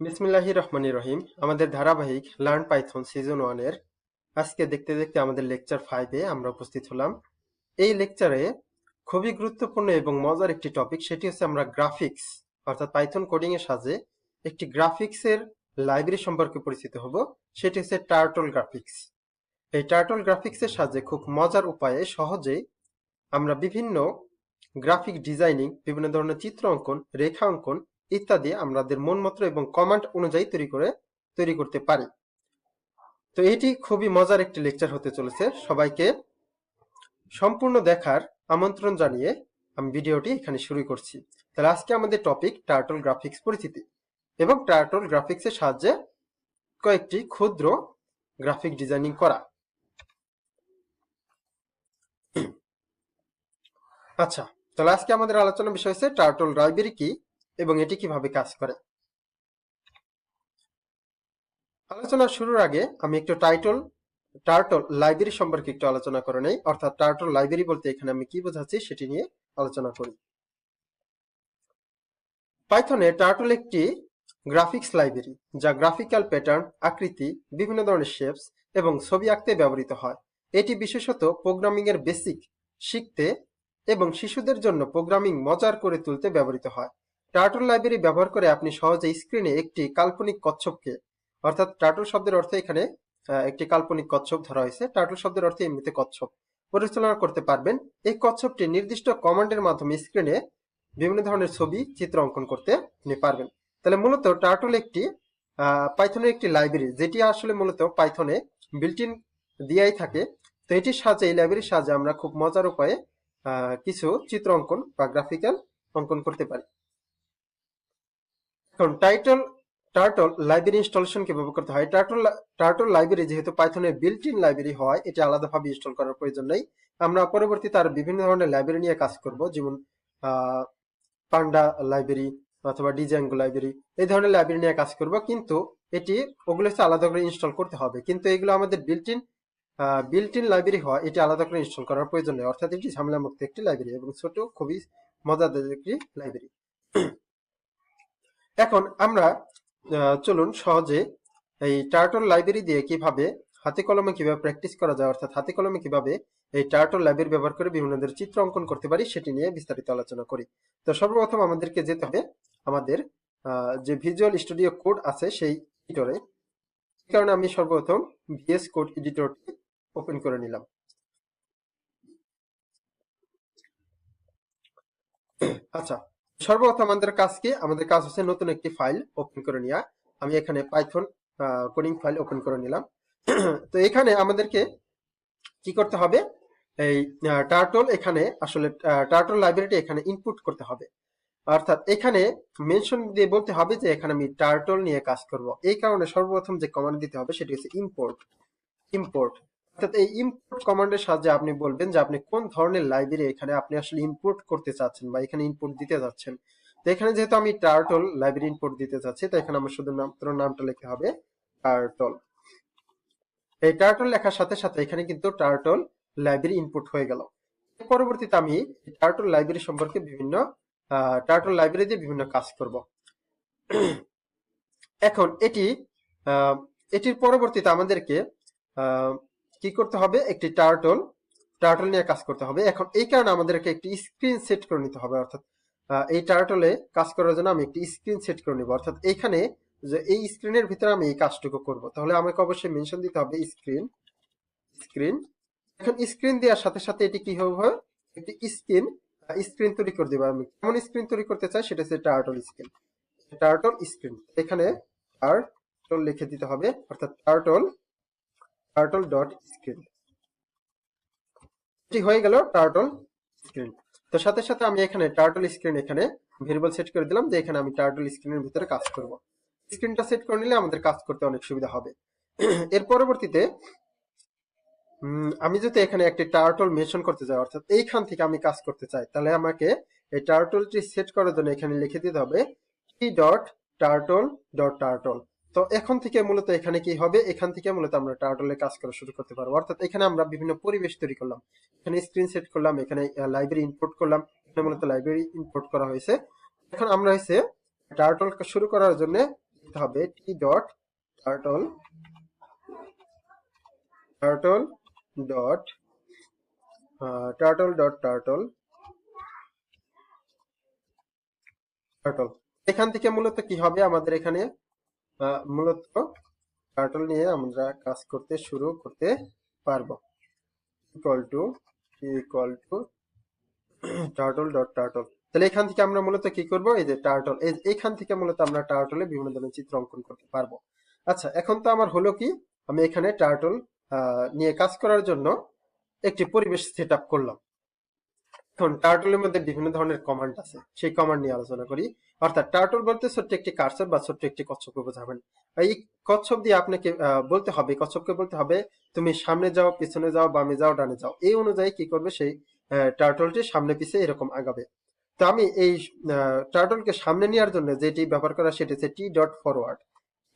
বিসমিল্লাহির রহমানির রহিম। আমাদের ধারাবাহিক লার্ন পাইথন সিজন ওয়ানের আজকে দেখতে দেখতে আমাদের লেকচার ফাইভে আমরা উপস্থিত হলাম। এই লেকচারে খুবই গুরুত্বপূর্ণ এবং মজার একটি টপিক সেটি হচ্ছে আমরা গ্রাফিক্স অর্থাৎ পাইথন কোডিং এর সাজে একটি গ্রাফিক্সের লাইব্রেরি সম্পর্কে পরিচিত হব। সেটি হচ্ছে টার্টল গ্রাফিক্স এই টার্টল গ্রাফিক্সের সাহায্যে খুব মজার উপায়ে সহজে আমরা বিভিন্ন গ্রাফিক ডিজাইনিং বিভিন্ন ধরনের চিত্র অঙ্কন, রেখা অঙ্কন ইত্যাদি আমাদের মন মতো এবং কমান্ড অনুযায়ী তৈরি করে, তৈরি করতে পারি। তো এটি খুবই মজার একটি লেকচার হতে চলেছে। সবাইকে সম্পূর্ণ দেখার আমন্ত্রণ জানিয়ে আমি ভিডিওটি এখানে শুরু করছি। তাহলে আজকে আমাদের টপিক টার্টল গ্রাফিক্স পরিচিতি এবং টার্টল গ্রাফিক্সের সাহায্যে কয়েকটি ক্ষুদ্র গ্রাফিক ডিজাইনিং করা। আচ্ছা তাহলে আজকে আমাদের আলোচনার বিষয় হচ্ছে টার্টল লাইব্রেরি কি? এবং এটি কীভাবে কাজ করে? আলোচনা শুরুর আগে আমি একটু টাইটল টার্টল লাইব্রেরি সম্পর্কে একটু আলোচনা করে নেই। অর্থাৎ টার্টল লাইব্রেরি বলতে এখানে আমি কি বোঝাচ্ছি সেটি নিয়ে আলোচনা করি। পাইথনে টার্টল একটি গ্রাফিক্স লাইব্রেরি যা গ্রাফিক্যাল প্যাটার্ন আকৃতি, বিভিন্ন ধরনের শেপস এবং ছবি আঁকতে ব্যবহৃত হয়। এটি বিশেষত প্রোগ্রামিং এর বেসিক শিখতে এবং শিশুদের জন্য প্রোগ্রামিং মজার করে তুলতে ব্যবহৃত হয়। টার্টল লাইব্রেরি ব্যবহার করে আপনি সহজে স্ক্রিনে একটি কাল্পনিক কচ্ছপকে, অর্থাৎ টার্টল শব্দের অর্থ এখানে একটি কাল্পনিক কচ্ছপ ধরা হয়েছে। টার্টল শব্দের অর্থে এমনিতে কচ্ছপ। পরিচালনা করতে পারবেন। এই কচ্ছপটি নির্দিষ্ট কমান্ডের মাধ্যমে স্ক্রিনে বিভিন্ন ধরনের ছবি, চিত্র অঙ্কন করতে আপনি পারবেন। তাহলে মূলত টার্টল একটি পাইথনের একটি লাইব্রেরি যেটি আসলে মূলত পাইথনে বিল্টিন দিয়াই থাকে। তো এটির সাহায্যে, এই লাইব্রেরির সাহায্যে আমরা খুব মজার উপায়ে কিছু চিত্র অঙ্কন বা গ্রাফিক্যাল অঙ্কন করতে পারি। এখন টাইটল, টার্টল লাইব্রেরি ইনস্টলেশন কীভাবে করতে হয়? টার্টল টার্টল লাইব্রেরি যেহেতু পাইথনের বিল্ট ইন লাইব্রেরি হয়, এটা আলাদাভাবে ইনস্টল করার প্রয়োজন নেই। আমরা পরবর্তীতে আর বিভিন্ন ধরনের লাইব্রেরি নিয়ে কাজ করব, যেমন পান্ডা লাইব্রেরি অথবা ডিজাইনগো লাইব্রেরি, এই ধরনের লাইব্রেরি নিয়ে কাজ করব। কিন্তু এটি, ওগুলো হচ্ছে আলাদা করে ইনস্টল করতে হবে। কিন্তু এগুলো আমাদের built in built in library হয়, এটি আলাদা করে ইনস্টল করার প্রয়োজন নেই। অর্থাৎ এটি ঝামেলা মুক্ত একটি লাইব্রেরি এবং ছোট, খুবই মজাদার একটি লাইব্রেরি। এখন আমরা চলুন সহজে এই টার্টল লাইব্রেরি দিয়ে কীভাবে হাতে কলমে কীভাবে প্র্যাকটিস করা যায়, অর্থাৎ হাতে কলমে কীভাবে এই টার্টল লাইব্রেরি ব্যবহার করে বিভিন্ন ধরনের চিত্র অঙ্কন করতে পারি সেটি নিয়ে বিস্তারিত আলোচনা করি। তো সর্বপ্রথম আমাদেরকে যেতে হবে আমাদের যে ভিজুয়াল স্টুডিও কোড আছে সেই এডিটরে কারণে আমি সর্বপ্রথম ভিএস কোড এডিটরটি ওপেন করে নিলাম। আচ্ছা সর্বপ্রথম আমাদের কাজ কি আমাদের কাজ হচ্ছে নতুন একটি ফাইল ওপেন করে নেওয়া আমি এখানে পাইথন কোডিং ফাইল ওপেন করে নিলাম। তো এখানে আমাদেরকে কি করতে হবে? এই টার্টল এখানে আসলে টার্টল লাইব্রেরিটি এখানে ইনপুট করতে হবে। অর্থাৎ এখানে মেনশন দিয়ে বলতে হবে যে, এখানে আমি টার্টল নিয়ে কাজ করব। এই কারণে সর্বপ্রথম যে কমান্ড দিতে হবে সেটি হচ্ছে ইম্পোর্ট ইম্পোর্ট অর্থাৎ এই ইম্পোর্ট কমান্ডের সাহায্যে আপনি বলবেন যে আপনি কোন ধরনের লাইব্রেরি এখানে আপনি আসলে ইম্পোর্ট করতে চাচ্ছেন বা এখানে ইনপুট দিতে যাচ্ছেন। তো এখানে যেহেতু আমি টার্টল লাইব্রেরি ইনপুট দিতে চাচ্ছি, তো এখানে আমার শুধু নামটা লিখতে হবে টার্টল এই টার্টল লেখার সাথে সাথে এখানে কিন্তু টার্টল লাইব্রেরি ইনপুট হয়ে গেল। পরবর্তীতে আমি টার্টল লাইব্রেরি সম্পর্কে বিভিন্ন টার্টল লাইব্রেরি দিয়ে বিভিন্ন কাজ করব। এখন এটি এটির পরবর্তীতে আমাদেরকে কি করতে হবে? একটি টার্টল টার্টল নিয়ে কাজ করতে হবে। এখন এই কারণে আমাদেরকে একটি স্ক্রিন সেট করে নিতে হবে। অর্থাৎ এই টার্টলে কাজ করার জন্য আমি একটি স্ক্রিন সেট করে নিব। অর্থাৎ এইখানে যে এই স্ক্রিনের ভিতরে আমি এই কাজটুকু করব। তাহলে আমাকে অবশ্যই মেনশন দিতে হবে স্ক্রিন স্ক্রিন এখন স্ক্রিন দেওয়ার সাথে সাথে এটি কি হবে? একটি স্ক্রিন স্ক্রিন তৈরি করে দেবো। আমি কেমন স্ক্রিন তৈরি করতে চাই? সেটা হচ্ছে টার্টল স্ক্রিন টার্টল স্ক্রিন এখানে টার্টল লিখে দিতে হবে। অর্থাৎ টার্টল টার্টল ডট স্ক্রিন এটি হয়ে গেল টার্টল স্ক্রিন তো সাথে সাথে আমি এখানে টার্টল স্ক্রিন এখানে ভেরিয়েবল সেট করে দিলাম, যে এখানে আমি টার্টল স্ক্রিনের ভিতরে কাজ করব। স্ক্রিনটা সেট করে নিলে আমাদের কাজ করতে অনেক সুবিধা হবে। এর পরবর্তীতে আমি যদি এখানে একটি টার্টল মেনশন করতে চাই, অর্থাৎ এইখান থেকে আমি কাজ করতে চাই, তাহলে আমাকে এই টার্টলটি সেট করার জন্য এখানে লিখে দিতে হবে T dot turtle dot turtle তো এখন থেকে মূলত এখানে কি হবে? এখান থেকে মূলত আমরা টার্টলে কাজ করা শুরু করতে পারব। অর্থাৎ এখানে আমরা বিভিন্ন পরিবেশ তৈরি করলাম। এখানে স্ক্রিন সেট করলাম, এখানে লাইব্রেরি ইনপুট করলাম। এখানে মূলত লাইব্রেরি ইনপুট করা হয়েছে। এখন আমরা হয়েছে টার্টল শুরু করার জন্য হবে? T dot turtle turtle dot turtle dot turtle turtle এখান থেকে মূলত কি হবে? আমাদের এখানে মূলত টার্টল নিয়ে আমরা কাজ করতে শুরু করতে পারব। Equal to equal to turtle dot turtle তাহলে এখান থেকে আমরা মূলত কি করব? এই যে টার্টল এখান থেকে মূলত আমরা টার্টলে বিভিন্ন ধরনের চিত্র অঙ্কন করতে পারব। আচ্ছা এখন তো আমার হলো কি? আমি এখানে টার্টল নিয়ে কাজ করার জন্য একটি পরিবেশ সেট করলাম। এখন টার্টলের মধ্যে বিভিন্ন ধরনের কমান্ড আছে। সেই কমান্ড নিয়ে আলোচনা করি। অর্থাৎ টার্টল বলতে ছোট্ট একটি কার্সর বা ছোট্ট একটি কচ্ছপকে বোঝাবেন। এই কচ্ছপ দিয়ে আপনাকে বলতে হবে, কচ্ছপকে বলতে হবে, তুমি সামনে যাও, পিছনে যাও বামে যাও, ডানে যাও। এই অনুযায়ী কি করবে সেই টার্টলটি সামনে পিছে এরকম আগাবে। তো আমি এই টার্টলকে সামনে নেওয়ার জন্য যেটি ব্যবহার করা সেটি হচ্ছে T dot forward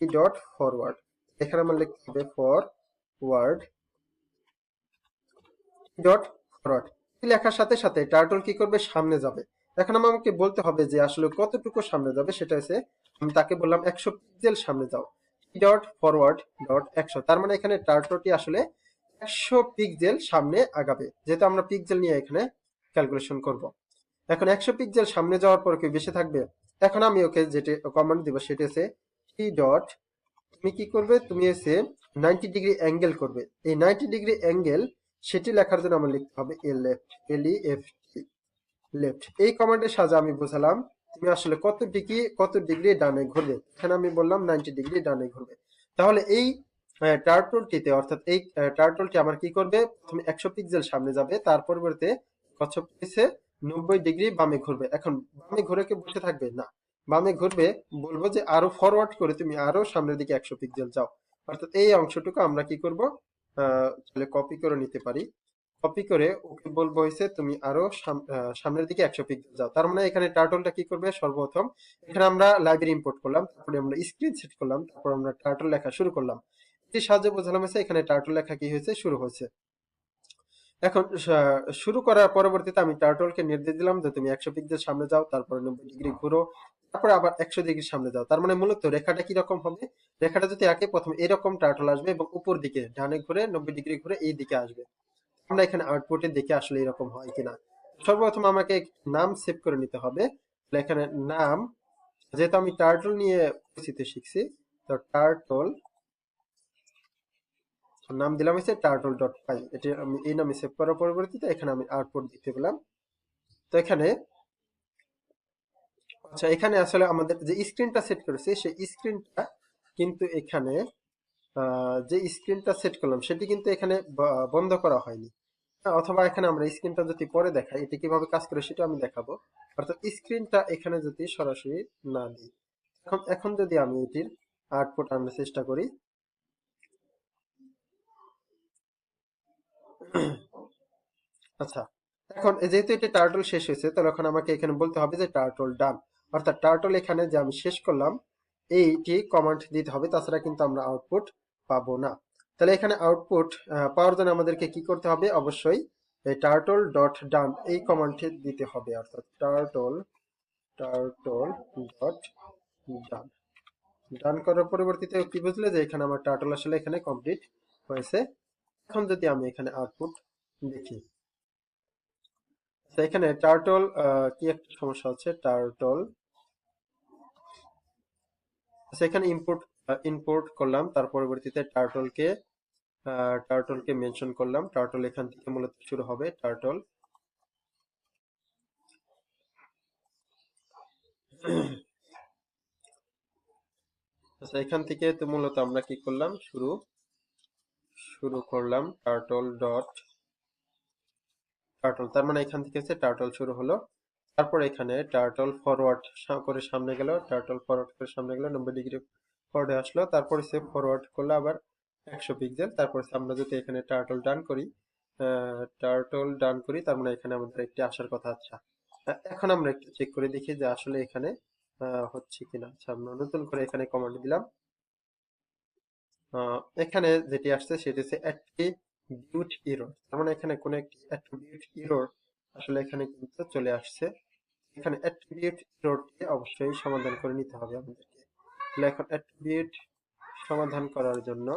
T dot forward এখানে আমার লিখতে হবে ফরওয়ার্ড ডট ফরওয়ার্ড লেখার সাথে সাথে টার্টল কি করবে? সামনে যাবে। এখন আমাকে বলতে হবে যে আসলে কতটুকু সামনে যাবে, সেটা হচ্ছে আমি তাকে বললাম একশো পিক্সেল সামনে যাও। ডট ফরওয়ার্ড ডট একশো। তার মানে এখানে টার্টলটি আসলে একশো পিক্সেল সামনে আগাবে। যেহেতু আমরা পিক্সেল নিয়ে এখানে ক্যালকুলেশন করব। এখন একশো পিক্সেল সামনে যাওয়ার পর কি বেশি থাকবে। এখন আমি ওকে যেটি কমান্ড দিব, সেটা হচ্ছে টি ডট তুমি কি করবে? তুমি এসে নাইনটি ডিগ্রি অ্যাঙ্গেল করবে। এই নাইনটি ডিগ্রি অ্যাঙ্গেল সেটি লেখার জন্য আমার লিখতে হবে A left L E F left এই কমান্ডের সাজা আমি বোঝালাম, তুমি আসলে কত ডিগ্রি কত ডিগ্রি ডানে ঘুরবে? এখানে আমি বললাম নাইনটি ডিগ্রি ডানে ঘুরবে। তাহলে এই টার্টলটিতে অর্থাৎ এই টার্টলটি আমার কি করবে? প্রথমে একশো পিক্সেল সামনে যাবে, তার পরিবর্তে কচ্ছপ নব্বই ডিগ্রি বামে ঘুরবে। এখন বামে ঘুরে কি বসে থাকবে? না। বামে ঘুরবে, বলব যে আরও ফরওয়ার্ড করে তুমি আরও সামনের দিকে একশো পিক্সেল যাও। অর্থাৎ এই অংশটুকু আমরা কি করব? তাহলে কপি করে নিতে পারি। কপি করে ওকে বলব হয়েছে তুমি আরও সামনের দিকে একশো পিক্সেল যাও। তার মানে এখানে টার্টলটা কি করবে? সর্বপ্রথম এখানে আমরা লাইব্রেরি ইম্পোর্ট করলাম, তারপরে আমরা স্ক্রিন সেট করলাম, তারপর আমরা টার্টল লেখা শুরু করলাম। এটির সাহায্যে বোঝালাম হয়েছে এখানে টার্টল লেখা কি হয়েছে শুরু হয়েছে এখন শুরু করার পরবর্তীতে আমি টার্টলকে নির্দেশ দিলাম যে, তুমি একশো পিক্সেল সামনে যাও, তারপরে নব্বই ডিগ্রি ঘুরো। তারপরে আবার একশো ডিগ্রি সামনে যাও। তার মানে মূলত রেখাটা কি রকম হবে? রেখাটা যদি আঁকে প্রথমে এরকম টার্টল আসবে এবং উপর দিকে, ডানে ঘুরে নব্বই ডিগ্রি ঘুরে এই দিকে আসবে। আমরা এখানে আউটপুটে দেখে আসলে এরকম হয় কিনা। সর্বপ্রথম আমাকে নাম সেভ করে নিতে হবে। এখানে নাম, যেহেতু আমি টার্টল নিয়ে পরিচিত শিখছি, তো টার্টল নাম দিলাম হচ্ছে টার্টল ডট পাই এটি আমি এই নামে সেভ করার পরবর্তীতে এখানে আমি আউটপুট দিতে পেলাম। তো এখানে আচ্ছা এখানে আসলে আমাদের যে স্ক্রিনটা সেট করেছি সেই স্ক্রিনটা কিন্তু এখানে যে স্ক্রিনটা সেট করলাম সেটি কিন্তু এখানে বন্ধ করা হয়নি। হ্যাঁ, অথবা এখানে আমরা স্ক্রিনটা যদি পরে দেখাই এটি কীভাবে কাজ করে সেটা আমি দেখাবো। অর্থাৎ স্ক্রিনটা এখানে যদি সরাসরি না দিই। এখন এখন যদি আমি এটির আউটপুট আনার চেষ্টা করি। আচ্ছা এখন যেহেতু এটি টার্টল শেষ হয়েছে তাহলে এখন আমাকে এখানে বলতে হবে যে টার্টল ডান অর্থাৎ টার্টল এখানে যে আমি শেষ করলাম, এইটি কমান্ড দিতে হবে, তাছাড়া কিন্তু আমরা আউটপুট পাবো না। তাহলে এখানে আউটপুট পাওয়ার জন্য আমাদেরকে কি করতে হবে? অবশ্যই এই টার্টল ডট ডান এই কমান্ডটি দিতে হবে, অর্থাৎ turtle turtle dot done done করার পরবর্তীতে কি বুঝলে যে এখানে আমার টার্টল আসলে এখানে কমপ্লিট হয়েছে। এখন যদি আমি এখানে আউটপুট দেখি। তো এখানে টার্টল কি একটা সমস্যা হচ্ছে টার্টল এখানে ইম্পোর্ট ইম্পোর্ট করলাম, তার পরবর্তীতে টার্টলকে টার্টলকে মেনশন করলাম। টার্টল এখান থেকে মূলত শুরু হবে টার্টল আচ্ছা এখান থেকে তো মূলত আমরা কি করলাম? শুরু শুরু করলাম টার্টল ডট টার্টল তার মানে এখান থেকে টার্টল শুরু হলো। তারপর এখানে টার্টল ফরওয়ার্ড করে সামনে গেল টার্টল ফরওয়ার্ড করে সামনে গেল, নব্বই ডিগ্রি ফরওয়ার্ডে আসলো। তারপর সে ফরওয়ার্ড করল আবার একশো পিক্সেল তারপর আমরা যদি এখানে টার্টল ডান করি টার্টল ডান করি, তার মানে এখানে আমাদের একটি আসার কথা আচ্ছা এখন আমরা একটু চেক করে দেখি যে আসলে এখানে হচ্ছে কিনা। আচ্ছা আমরা নতুন করে এখানে কমান্ড দিলাম। এখানে যেটি আসছে সেটি হচ্ছে অ্যাট্রিবিউট এরর তার মানে এখানে কোনো একটি অ্যাট্রিবিউট এরর আসলে এখানে কিন্তু চলে আসছে। এখানে অ্যাট্রিবিউট এররটি অবশ্যই সমাধান করে নিতে হবে আমাদেরকে। তাহলে এখন অ্যাট্রিবিউট সমাধান করার জন্য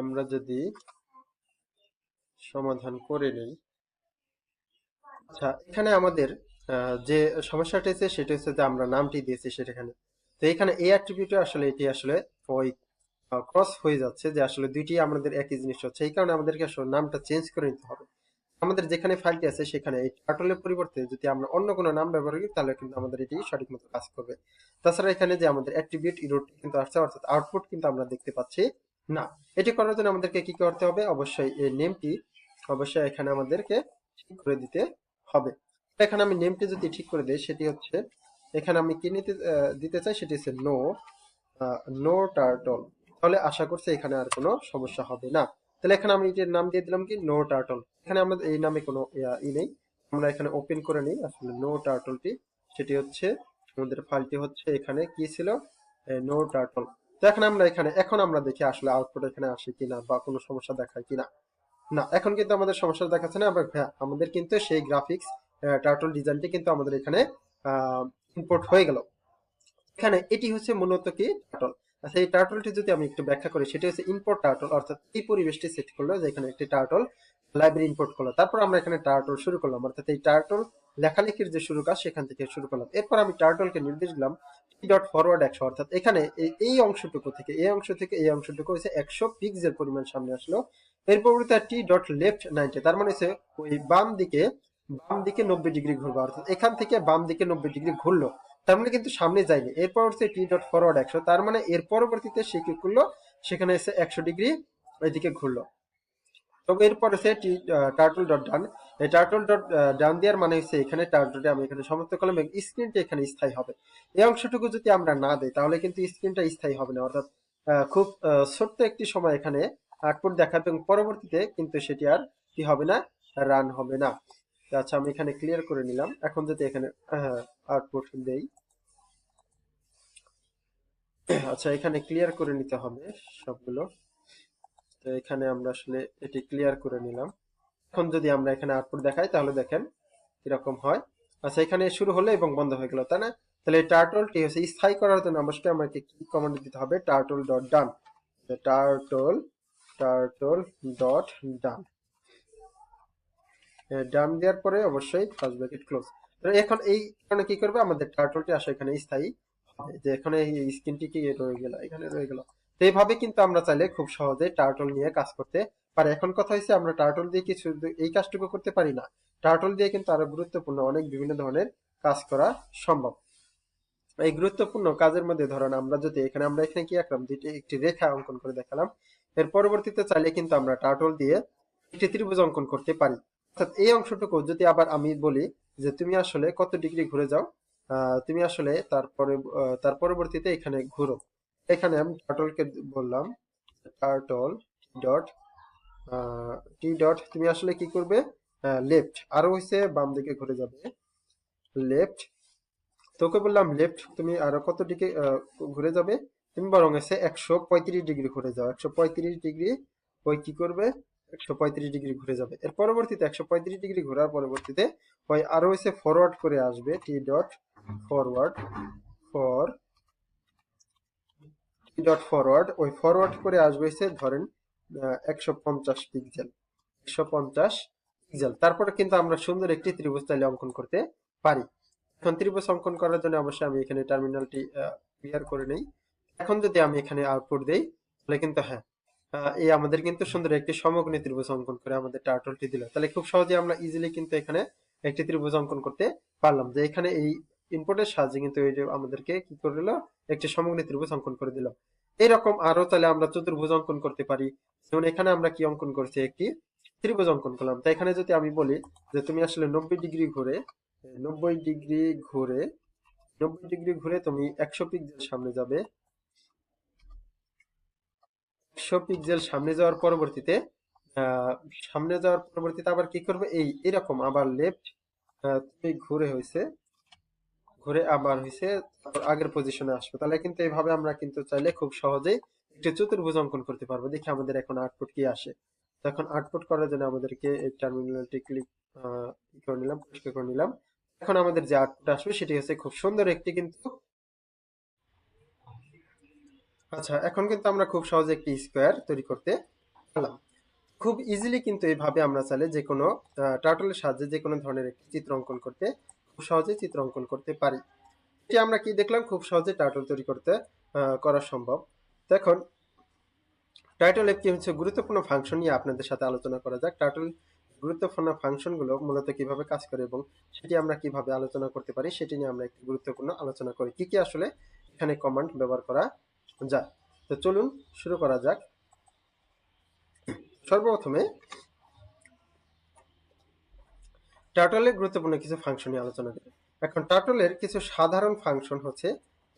আমরা যদি সমাধান করে নিই। আচ্ছা এখানে আমাদের যে সমস্যাটা হচ্ছে সেটা হচ্ছে যে আমরা নামটি দিয়েছি সেটাখানে তো এখানে এই অ্যাট্রিবিউটে আসলে এটি আসলে ওই ক্রস হয়ে যাচ্ছে যে আসলে দুইটি আমাদের একই জিনিস হচ্ছে। এই কারণে আমাদেরকে আসলে নামটা চেঞ্জ করে নিতে হবে। আমাদের যেখানে ফাইলটি আছে সেখানে এই টার্টলের পরিবর্তে যদি আমরা অন্য কোনো নাম ব্যবহার করি, তাহলে কিন্তু আমাদের এটি সঠিক মতো কাজ করবে। তাছাড়া এখানে যে আমাদের অ্যাট্রিবিউট ইরোড কিন্তু আসছে, অর্থাৎ আউটপুট কিন্তু আমরা দেখতে পাচ্ছি না। এটি করার জন্য আমাদেরকে কি করতে হবে? অবশ্যই এই নেমটি অবশ্যই এখানে আমাদেরকে ঠিক করে দিতে হবে। এখানে আমি নেমটি যদি ঠিক করে দেই, সেটি হচ্ছে, এখানে আমি কি নিতে দিতে চাই? সেটি হচ্ছে নো নো টার্টল তাহলে আশা করছি এখানে আর কোনো সমস্যা হবে না। তাহলে এখানে আমি এটির নাম দিয়ে দিলাম কি? নো টার্টল এখানে আমাদের এই নামে কোনো ই নেই। আমরা এখানে ওপেন করে নিই। আসলে নো টার্টলটি সেটি হচ্ছে আমাদের ফাইলটি হচ্ছে এখানে কি ছিল? নো টার্টল তো এখন আমরা এখানে, এখন আমরা দেখি আসলে আউটপুট এখানে আসে কিনা বা কোনো সমস্যা দেখায় কিনা। না, এখন কিন্তু আমাদের সমস্যা দেখাচ্ছে না হ্যাঁ আমাদের কিন্তু সেই গ্রাফিক্স টার্টল ডিজাইনটি কিন্তু আমাদের এখানে ইম্পোর্ট হয়ে গেল। এখানে এটি হচ্ছে মূলত কি? টার্টল আচ্ছা এই টার্টলটি যদি আমি একটু ব্যাখ্যা করি, সেটি হচ্ছে ইম্পোর্ট টার্টল অর্থাৎ এই পরিবেশটি সেট করল যে এখানে একটি টার্টল লাইব্রেরি ইম্পোর্ট করল। তারপর আমরা এখানে টার্টল শুরু করলাম, অর্থাৎ এই টার্টল লেখালেখির যে শুরু কাজ সেখান থেকে শুরু করলাম। এরপর আমি টার্টলকে নির্দেশ দিলাম ডট ফরওয়ার্ড একশো, অর্থাৎ এখানে এই- অংশটুকু থেকে, এই অংশ থেকে এই অংশটুকু হচ্ছে একশো পিক্সেল পরিমাণ সামনে আসলো। এর পরিবর্তে টি ডট লেফট নাইনটি তার মানে হচ্ছে ওই বাম দিকে বাম দিকে নব্বই ডিগ্রি ঘুরবে, অর্থাৎ এখান থেকে বাম দিকে নব্বই ডিগ্রি ঘুরলো। তার মানে কিন্তু সামনে যায়নি। এরপর হচ্ছে টি ডট ফরওয়ার্ড একশো তার মানে এর পরবর্তীতে সে কি করল? সেখানে এসে একশো ডিগ্রি ওইদিকে ঘুরলো। তবে এরপর হচ্ছে টি টার্টল ডট ডান এই টার্টল ডট ডান দেওয়ার মানে হচ্ছে এখানে টার্টলটা আমি এখানে সমস্ত কলম স্ক্রিনটা এখানে স্থায়ী হবে। এই অংশটুকু যদি আমরা না দিই, তাহলে কিন্তু স্ক্রিনটা স্থায়ী হবে না। অর্থাৎ খুব ছোট্ট একটি সময় এখানে আউটপুট দেখাবে এবং পরবর্তীতে কিন্তু সেটি আর কি হবে না রান হবে না। তো আচ্ছা আমি এখানে ক্লিয়ার করে নিলাম। এখন যদি এখানে আউটপুট দেই। আচ্ছা এখানে ক্লিয়ার করে নিতে হবে সবগুলো। তো এখানে আমরা আসলে এটি ক্লিয়ার করে নিলাম। এখন যদি আমরা এখানে আউটপুট দেখাই, তাহলে দেখেন কীরকম হয়। আচ্ছা এখানে শুরু হলো এবং বন্ধ হয়ে গেল, তাই না? তাহলে টার্টলটি হচ্ছে স্থায়ী করার জন্য অবশ্যই আমাকে কি কমান্ড দিতে হবে? Turtle dot done turtle turtle dot done done দেওয়ার পরে অবশ্যই ফার্স্ট ব্র্যাকেট ক্লোজ এখন এই কারণে কি করবে? আমাদের টার্টলটি আসলে এখানে, স্থায়ী। যে এখানে এই স্ক্রিনটি কি রয়ে গেল, এখানে রয়ে গেল। তো এইভাবে কিন্তু আমরা চাইলে খুব সহজে টার্টল নিয়ে কাজ করতে পারি। এখন কথা হচ্ছে আমরা টার্টল দিয়ে কিছু এই কাজটুকু করতে পারি না। টার্টল দিয়ে কিন্তু আরও গুরুত্বপূর্ণ অনেক বিভিন্ন ধরনের কাজ করা সম্ভব। এই গুরুত্বপূর্ণ কাজের মধ্যে ধরেন আমরা যদি এখানে, আমরা এখানে কি আঁকলাম? দুইটি, একটি রেখা অঙ্কন করে দেখালাম। এর পরবর্তীতে চাইলে কিন্তু আমরা টার্টল দিয়ে একটি ত্রিভুজ অঙ্কন করতে পারি। অর্থাৎ এই অংশটুকু যদি আবার আমি বলি যে তুমি আসলে কত ডিগ্রি ঘুরে যাও তুমি আসলে তারপরে তার পরবর্তীতে এখানে ঘুরো। এখানে আমি টার্টলকে বললাম টার্টল ডট টি ডট তুমি আসলে কি করবে? লেফট আরও হইছে বাম দিকে ঘুরে যাবে। লেফট তোকে বললাম লেফট তুমি আরও কত আহ, ঘুরে যাবে? তুমি বরং এসে একশো পঁয়ত্রিশ ডিগ্রি ঘুরে যাও। একশো পঁয়ত্রিশ ডিগ্রি ওই কি করবে? একশো পঁয়ত্রিশ ডিগ্রি ঘুরে যাবে। এর পরবর্তীতে একশো পঁয়ত্রিশ ডিগ্রি ঘোরার পরবর্তীতে ওই আরও হচ্ছে ফরওয়ার্ড করে আসবে T dot forward for T dot forward ওই ফরওয়ার্ড করে আসবে হচ্ছে ধরেন একশো পঞ্চাশ পিক্সেল একশো পঞ্চাশ পিক্সেল তারপরে কিন্তু আমরা সুন্দর একটি ত্রিভুজ চাইলে অঙ্কন করতে পারি। এখন ত্রিভুজ অঙ্কন করার জন্য অবশ্যই আমি এখানে টার্মিনালটি ক্লিয়ার করে নেই। এখন যদি আমি এখানে আউটপুট দেই, তাহলে কিন্তু হ্যাঁ এই আমাদের কিন্তু সুন্দর একটি সমগ্রী ত্রিভুজ অঙ্কন করে আমাদের টার্টলটি দিল। তাহলে খুব সহজে আমরা ইজিলি কিন্তু এখানে একটি ত্রিভুজ অঙ্কন করতে পারলাম। যে এখানে এই ইনপুটের সাহায্যে কিন্তু এই যে আমাদেরকে কি করে দিল? একটি সমগ্রী ত্রিভুজ অঙ্কন করে দিল। এরকম আরও তাহলে আমরা চতুর্ভুজ অঙ্কন করতে পারি। যেমন এখানে আমরা কি অঙ্কন করছি? একটি ত্রিভুজ অঙ্কন করলাম। তাই এখানে যদি আমি বলি যে তুমি আসলে নব্বই ডিগ্রি ঘুরে, নব্বই ডিগ্রি ঘুরে, নব্বই ডিগ্রি ঘুরে তুমি একশো পিক্সেল সামনে যাবে। একশো পিক্সেল সামনে যাওয়ার পরবর্তীতে সামনে যাওয়ার পরবর্তীতে আবার কি করবে? এই, এরকম আবার লেফট তুমি ঘুরে হয়েছে, ঘুরে আবার হয়েছে, তারপর আগের পজিশনে আসবে। তাহলে কিন্তু এইভাবে আমরা কিন্তু চাইলে খুব সহজেই একটি চতুর্ভুজ অঙ্কন করতে পারব। দেখি আমাদের এখন আউটপুট কি আসে। এখন আউটপুট করার জন্য আমাদেরকে এই টার্মিনালটি ক্লিক করে নিলাম? পরিষ্কার করে নিলাম। এখন আমাদের যে আউটপুট আসবে, সেটি হচ্ছে খুব সুন্দর একটি কিন্তু আচ্ছা এখন কিন্তু আমরা খুব সহজে একটি স্কোয়ার তৈরি করতে পারলাম। খুব ইজিলি কিন্তু এইভাবে আমরা চাইলে যে কোনো টার্টলের সাহায্যে যে কোনো ধরনের একটি চিত্র অঙ্কন করতে, খুব সহজে চিত্র অঙ্কন করতে পারি। এটি আমরা কি দেখলাম? খুব সহজে টার্টল তৈরি করতে করা সম্ভব। এখন টাইটল একটি হচ্ছে গুরুত্বপূর্ণ ফাংশন নিয়ে আপনাদের সাথে আলোচনা করা যাক। টাইটল গুরুত্বপূর্ণ ফাংশনগুলো মূলত কীভাবে কাজ করে এবং সেটি আমরা কীভাবে আলোচনা করতে পারি, সেটি নিয়ে আমরা একটি গুরুত্বপূর্ণ আলোচনা করি। কি কি আসলে এখানে কমান্ড ব্যবহার করা যায় তো চলুন শুরু করা যাক। সর্বপ্রথমে, টার্টলের গুরুত্বপূর্ণ কিছু ফাংশন নিয়ে আলোচনা করি। এখন টাটলের কিছু সাধারণ ফাংশন হচ্ছে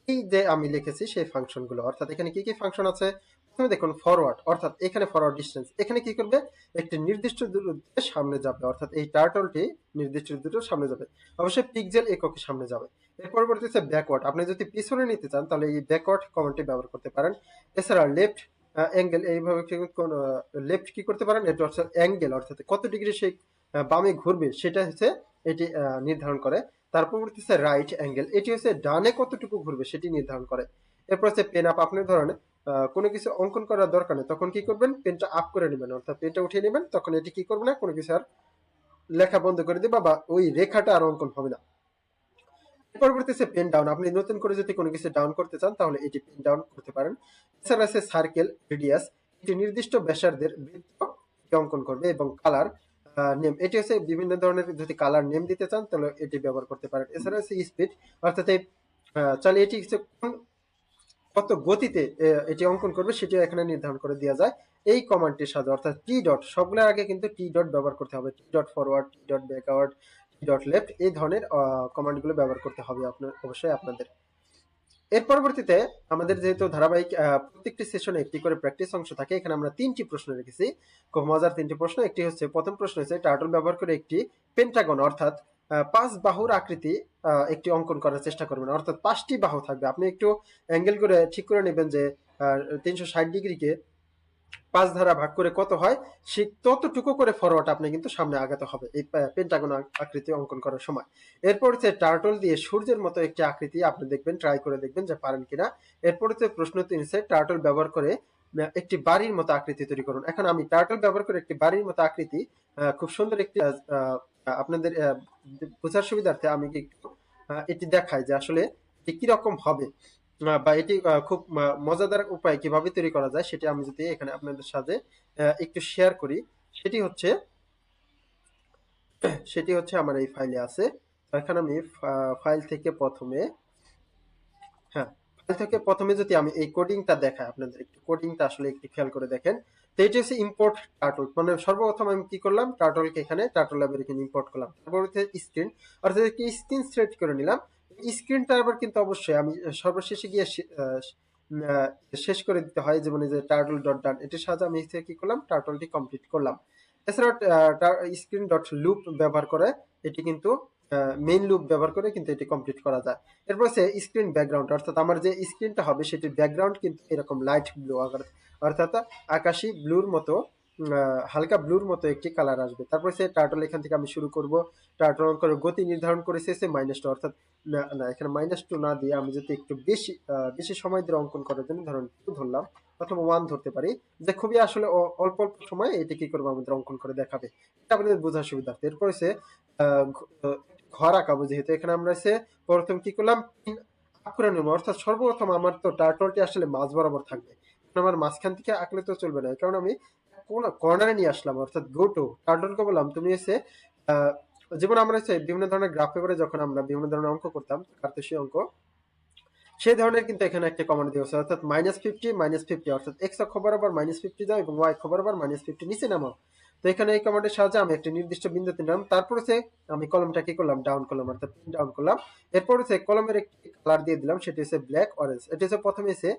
এই যে আমি লিখেছি সেই ফাংশনগুলো অর্থাৎ এখানে কি কি ফাংশন আছে? দেখুন ফরওয়ার্ড অর্থাৎ এখানে ফরওয়ার্ড ডিস্টেন্স এখানে কি করবে? একটি নির্দিষ্ট দূরত্বে সামনে যাবে অর্থাৎ এই টার্টলটি নির্দিষ্ট দূরত্বে সামনে যাবে। অবশ্যই পিকজেল এককে সামনে যাবে। এর পরবর্তী হচ্ছে ব্যাকওয়ার্ড আপনি যদি পিছনে নিতে চান তাহলে এই ব্যাকওয়ার্ড কমান্ডটি ব্যবহার করতে পারেন। এছাড়া লেফট অ্যাঙ্গেল এইভাবে কোন লেফট কি করতে পারেন? এটা হচ্ছে অ্যাঙ্গেল অর্থাৎ কত ডিগ্রি সেই বামে ঘুরবে সেটা হচ্ছে এটি নির্ধারণ করে। তার পরবর্তী হচ্ছে রাইট অ্যাঙ্গেল এটি হচ্ছে ডানে কতটুকু ঘুরবে সেটি নির্ধারণ করে। এরপর হচ্ছে পেন আপ আপনি ধরেন আহ, কোনো কিছু অঙ্কন করার দরকার নেই। তখন কি করবেন? পেনটা আপ করে নেবেন। অর্থাৎ পেনটা উঠিয়ে নেবেন। তখন এটি কি করবে না? কোনো কিছু আর লেখা বন্ধ করে দেবে বা ওই রেখাটা আর অঙ্কন হবে না। পরবর্তীতে পেন ডাউন আপনি নতুন করে যদি কোনো কিছু ডাউন করতে চান, তাহলে এটি পেন ডাউন করতে পারেন। এছাড়া আছে সার্কেল রেডিয়াস এটি নির্দিষ্ট ব্যাসার্ধের বৃত্ত অঙ্কন করবে এবং কালার নেম এটি হচ্ছে বিভিন্ন ধরনের যদি কালার নেম দিতে চান, তাহলে এটি ব্যবহার করতে পারেন। এছাড়া আছে স্পিড অর্থাৎ চাইলে এটি হচ্ছে কোন কত গতিতে এটি অঙ্কন করবে সেটি এখানে নির্ধারণ করে দেওয়া যায়। এই কমান্ডটির সাথে অর্থাৎ টি ডট সবগুলোর আগে কিন্তু টি ডট ব্যবহার করতে হবে। T dot forward T dot backward T dot left এই ধরনের কমান্ডগুলো ব্যবহার করতে হবে আপনার অবশ্যই আপনাদের। এর পরবর্তীতে আমাদের যেহেতু ধারাবাহিক প্রত্যেকটি সেশনে একটি করে প্র্যাকটিস অংশ থাকে, এখানে আমরা তিনটি প্রশ্ন রেখেছি। খুব মজার তিনটি প্রশ্ন, একটি হচ্ছে, প্রথম প্রশ্ন হচ্ছে টার্টল ব্যবহার করে একটি পেন্টাগন অর্থাৎ পাঁচ বাহুর আকৃতি একটি অঙ্কন করার চেষ্টা করবেন। অর্থাৎ পাঁচটি বাহু থাকবে। আপনি একটু অ্যাঙ্গেল করে ঠিক করে নেবেন যে তিনশো ষাট ডিগ্রিকে পাঁচ ধারা ভাগ করে কত হয় সে ততটুকু করে ফরওয়ার্ড আপনি কিন্তু সামনে আগাতে হবে এই পেন্টাগন আকৃতি অঙ্কন করার সময়। এরপর হচ্ছে টার্টল দিয়ে সূর্যের মতো একটি আকৃতি আপনি দেখবেন ট্রাই করে দেখবেন যে পারেন কিনা। এরপর হচ্ছে প্রশ্ন তিন হচ্ছে টার্টল ব্যবহার করে একটি বাড়ির মতো আকৃতি তৈরি করুন। এখন আমি টার্টল ব্যবহার করে একটি বাড়ির মতো আকৃতি খুব সুন্দর একটি আপনাদের বোঝার সুবিধার্থে আমি কি এটি দেখাই যে আসলে এটি কীরকম হবে বা এটি খুব মজাদার উপায় কীভাবে তৈরি করা যায় সেটি আমি যদি এখানে আপনাদের সাথে একটু শেয়ার করি। সেটি হচ্ছে সেটি হচ্ছে আমার এই ফাইলে আছে। এখানে আমি ফাইল থেকে প্রথমে হ্যাঁ থেকে প্রথমে যদি আমি এই কোডিংটা দেখাই আপনাদের একটু কোডিংটা আসলে একটু খেয়াল করে দেখেন। তো এটি হচ্ছে ইম্পোর্ট টার্টল মানে সর্বপ্রথম আমি কি করলাম? টার্টলকে এখানে টার্টল ল্যাবের এখানে ইম্পোর্ট করলাম। তারপর হচ্ছে স্ক্রিন অর্থাৎ একটি স্ক্রিন সেট করে নিলাম। স্ক্রিনটা আবার কিন্তু অবশ্যই আমি সর্বশেষে গিয়ে শেষ করে দিতে হয়, যেমন যে টার্টল ডট ডান এটির সাহায্যে আমি এখানে কি করলাম? টার্টলটি কমপ্লিট করলাম। এছাড়াও স্ক্রিন ডট লুপ ব্যবহার করে এটি কিন্তু মেইন লুপ ব্যবহার করে কিন্তু এটি কমপ্লিট করা যায়। এরপর হচ্ছে স্ক্রিন ব্যাকগ্রাউন্ড অর্থাৎ আমার যে স্ক্রিনটা হবে সেটির ব্যাকগ্রাউন্ড কিন্তু এরকম লাইট ব্লু অর্থাৎ আকাশি ব্লুর মতো হালকা ব্লুর মতো একটি কালার আসবে। তারপর সে টার্টল এখান থেকে আমি শুরু করব। টার্টল অঙ্কের গতি নির্ধারণ করেছে সে মাইনাস টু অর্থাৎ না এখানে মাইনাস টু না দিয়ে আমি যদি একটু বেশি বেশি সময় ধরে অঙ্কন করার জন্য ধরুন টু ধরলাম, অথবা ওয়ান ধরতে পারি, যে খুবই আসলে অল্প অল্প সময় এটা কি করব আমাদের অঙ্কন করে দেখাবে। এটা আপনাদের বোঝার সুবিধার্থে। এরপরে সে ঘর আঁকাবো যেহেতু এখানে আমরা হচ্ছে প্রথম কি করলাম? অর্থাৎ সর্বপ্রথম আমার তো টার্টলটি আসলে মাঝ বরাবর থাকবে। আমার মাঝখান থেকে আঁকলে তো চলবে না। কারণ আমি কর্নারে নিয়ে আসলাম। অর্থাৎ টার্টলকে বললাম, তুমি এসে যেমন আমরা বিভিন্ন ধরনের গ্রাফ পেপারে যখন আমরা বিভিন্ন ধরনের অঙ্ক করতাম কার্তেশীয় অঙ্ক, সেই ধরনের কিন্তু এখানে একটা কমান্ড দেওয়া আছে। অর্থাৎ মাইনাস ফিফটি মাইনাস ফিফটি অর্থাৎ এক্স অক্ষ বরাবর মাইনাস ফিফটি যাও এবং ওয়াই অক্ষ বরাবর মাইনাস ফিফটি নিচে নামাও। তো এখানে এই কমান্ডের সাহায্যে আমি একটি নির্দিষ্ট বিন্দুতে নাম, তারপর হচ্ছে আমি কলমটা কি করলাম? ডাউন করলাম, অর্থাৎ ডাউন করলাম। এরপর হচ্ছে কলমের একটি কালার দিয়ে দিলাম, সেটি হচ্ছে ব্ল্যাক অরেঞ্জ এটি হচ্ছে প্রথমে এসে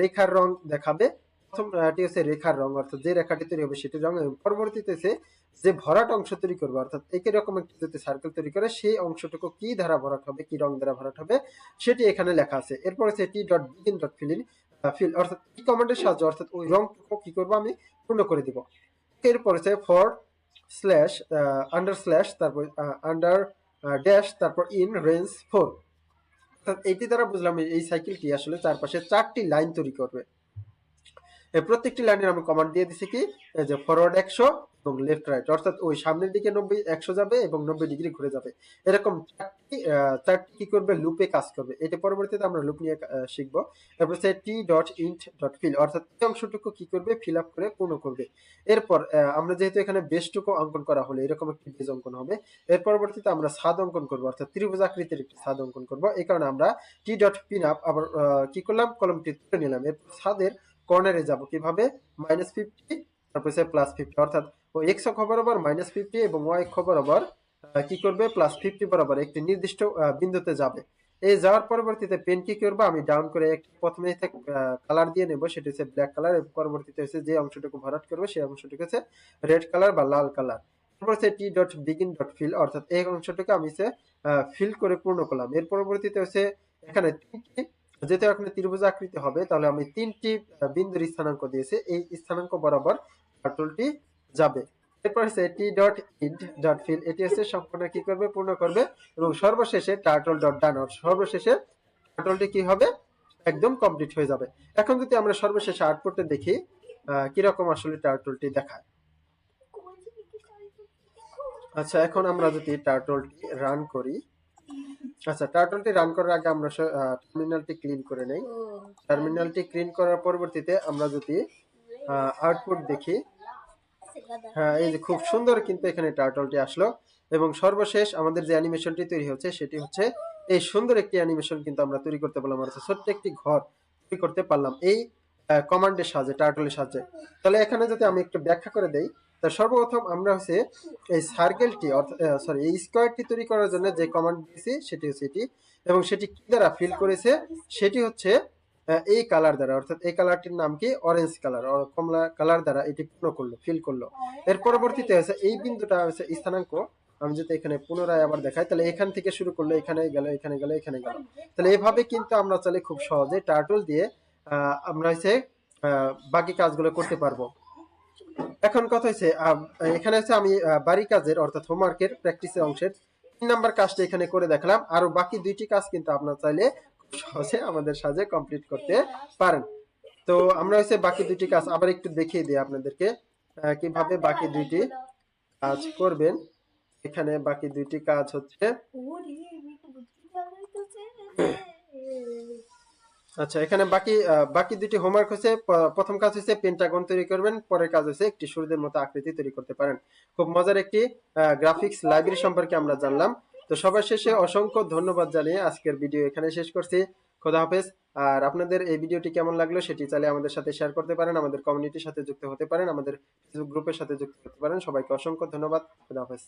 রেখার রং দেখাবে। প্রথম আহটি হচ্ছে রেখার রং, অর্থাৎ যে রেখাটি তৈরি হবে সেটির রং, এবং পরবর্তীতে এসে যে ভরাট অংশ তৈরি করবে, অর্থাৎ একই রকম একটি যদি সার্কেল তৈরি করে, সেই অংশটুকু কি ধারা ভরাট হবে, কি রং দ্বারা ভরাট হবে, সেটি এখানে লেখা আছে। এরপর হচ্ছে T dot begin dot filling fill অর্থাৎ এই কমান্ডের সাহায্যে, অর্থাৎ ওই রংটুকু কি করব আমি পূর্ণ করে দিব। এরপর হচ্ছে ফর স্ল্যাশ আন্ডার স্ল্যাশ তারপর আন্ডার ড্যাশ তারপর ইন রেঞ্জ ফোর এটি দ্বারা বুঝলাম এই সাইকেলটি আসলে চারপাশে চারটি লাইন তৈরি করবে। প্রত্যেকটি লাইনের আমি কমান্ড দিয়ে দিছি কি? যে ফরওয়ার্ড একশো এবং লেফট রাইট অর্থাৎ ওই সামনের দিকে নব্বই, একশো যাবে এবং নব্বই ডিগ্রি ঘুরে যাবে। এরকম চারটি চারটি কি করবে? লুপে কাজ করবে। এটা পরবর্তীতে আমরা লুপ নিয়ে শিখব। তারপর হচ্ছে T dot end dot fill অর্থাৎ এই অংশটুকু কি করবে? ফিল আপ করে পূর্ণ করবে। এরপর আমরা যেহেতু এখানে বেশটুকু অঙ্কন করা হলো, এরকম একটি বেজ অঙ্কন হবে। এর পরবর্তীতে আমরা ছাদ অঙ্কন করব, অর্থাৎ ত্রিভুজ আকৃতির একটি ছাদ অঙ্কন করব। এই কারণে আমরা টি ডট পিন আপ আবার কি করলাম? কলমটি তুলে নিলাম। এরপর ছাদের কর্নারে যাব। কীভাবে? মাইনাস ফিফটি তারপর হচ্ছে প্লাস ফিফটি অর্থাৎ ও এক্স অক্ষ বরাবর মাইনাস ফিফটি এবং ওয়াই অক্ষ বরাবর কি করবে? প্লাস ফিফটি বরাবর একটি নির্দিষ্ট বিন্দুতে যাবে। এই যাওয়ার পরবর্তীতে পেন কি করব? আমি ডাউন করে একটি প্রথমে কালার দিয়ে নেব। সেটি হচ্ছে ব্ল্যাক কালার এবং পরবর্তীতে হচ্ছে যে অংশটুকু ভরাট করবে, সেই অংশটুকু হচ্ছে রেড কালার বা লাল কালার তারপর হচ্ছে T dot begin dot fill অর্থাৎ এই অংশটুকু আমি ফিল করে পূর্ণ করলাম। এর পরবর্তীতে হচ্ছে এখানে তিনটি ত্রিভুজ আকৃতি হবে, তাহলে আমি তিনটি বিন্দুর স্থানাঙ্ক দিয়েছি। এই স্থানাঙ্ক বরাবর কাটলটি যাবে। এরপর হচ্ছে T dot end dot fill এটি হচ্ছে সম্পূর্ণ কি করবে পূর্ণ করবে এবং সর্বশেষে টার্টল ডট ডান সর্বশেষে টার্টলটি কি হবে? একদম কমপ্লিট হয়ে যাবে। এখন যদি আমরা সর্বশেষে আউটপুটে দেখি কীরকম আসলে টার্টলটি দেখায়? আচ্ছা এখন আমরা যদি টার্টলটি রান করি আচ্ছা টার্টলটি রান করার আগে আমরা টার্মিনালটি ক্লিন করে নেই। টার্মিনালটি ক্লিন করার পরবর্তীতে আমরা যদি আউটপুট দেখি হ্যাঁ এই যে খুব সুন্দর কিন্তু এখানে টার্টলটি আসলো। এবং সর্বশেষ আমাদের যে অ্যানিমেশনটি তৈরি হচ্ছে, সেটি হচ্ছে এই সুন্দর একটি অ্যানিমেশন কিন্তু আমরা তৈরি করতে পারলাম। অর্থাৎ ছোট্ট একটি ঘর তৈরি করতে পারলাম এই কমান্ডের সাহায্যে টার্টলের সাহায্যে। তাহলে এখানে যদি আমি একটু ব্যাখ্যা করে দেই, তা সর্বপ্রথম আমরা হচ্ছে এই সার্কেলটি অর্থাৎ সরি এই স্কোয়ারটি তৈরি করার জন্য যে কমান্ড দিয়েছি, সেটি হচ্ছে এটি। এবং সেটি কি দ্বারা ফিল করেছে? সেটি হচ্ছে এই কালার দ্বারা, অর্থাৎ এই কালারটির নাম কি? অরেঞ্জ কালার কমলা কালার দ্বারা এটি পূর্ণ করল ফিল করল। এর পরবর্তীতে হচ্ছে এই বিন্দুটা হচ্ছে স্থানাঙ্ক। আমি যদি এখানে পুনরায় আবার দেখাই, তাহলে এখান থেকে শুরু করল এখানে গেল এখানে গেল এখানে গেল। তাহলে এভাবে কিন্তু আমরা চাইলে খুব সহজে টার্টল দিয়ে আমরা হচ্ছে বাকি কাজগুলো করতে পারব। এখন কথা হচ্ছে এখানে হচ্ছে আমি বাড়ি কাজের, অর্থাৎ হোমওয়ার্কের প্র্যাকটিসের অংশের তিন নাম্বার কাজটা এখানে করে দেখালাম। আর বাকি দুইটি কাজ কিন্তু আপনার চাইলে সহজে আমাদের সাথে কমপ্লিট করতে পারেন। তো আমরা হচ্ছে বাকি দুইটি কাজ আবার একটু দেখিয়ে দিই আপনাদেরকে কীভাবে বাকি দুইটি কাজ করবেন। এখানে বাকি দুইটি কাজ হচ্ছে আচ্ছা এখানে বাকি বাকি দুটি হোমওয়ার্ক হচ্ছে প্রথম কাজ হচ্ছে পেন্টাগন তৈরি করবেন, পরের কাজ হচ্ছে একটি সূর্যের মতো আকৃতি তৈরি করতে পারেন। খুব মজার একটি গ্রাফিক্স লাইব্রেরি সম্পর্কে আমরা জানলাম। তো সবার শেষে অসংখ্য ধন্যবাদ জানিয়ে আজকের ভিডিও এখানে শেষ করছি। খোদা হাফেজ। আর আপনাদের এই ভিডিওটি কেমন লাগল সেটি চাইলে আমাদের সাথে শেয়ার করতে পারেন, আমাদের কমিউনিটির সাথে যুক্ত হতে পারেন, আমাদের ফেসবুক গ্রুপের সাথে যুক্ত হতে পারেন। সবাইকে অসংখ্য ধন্যবাদ। খোদা হাফেজ।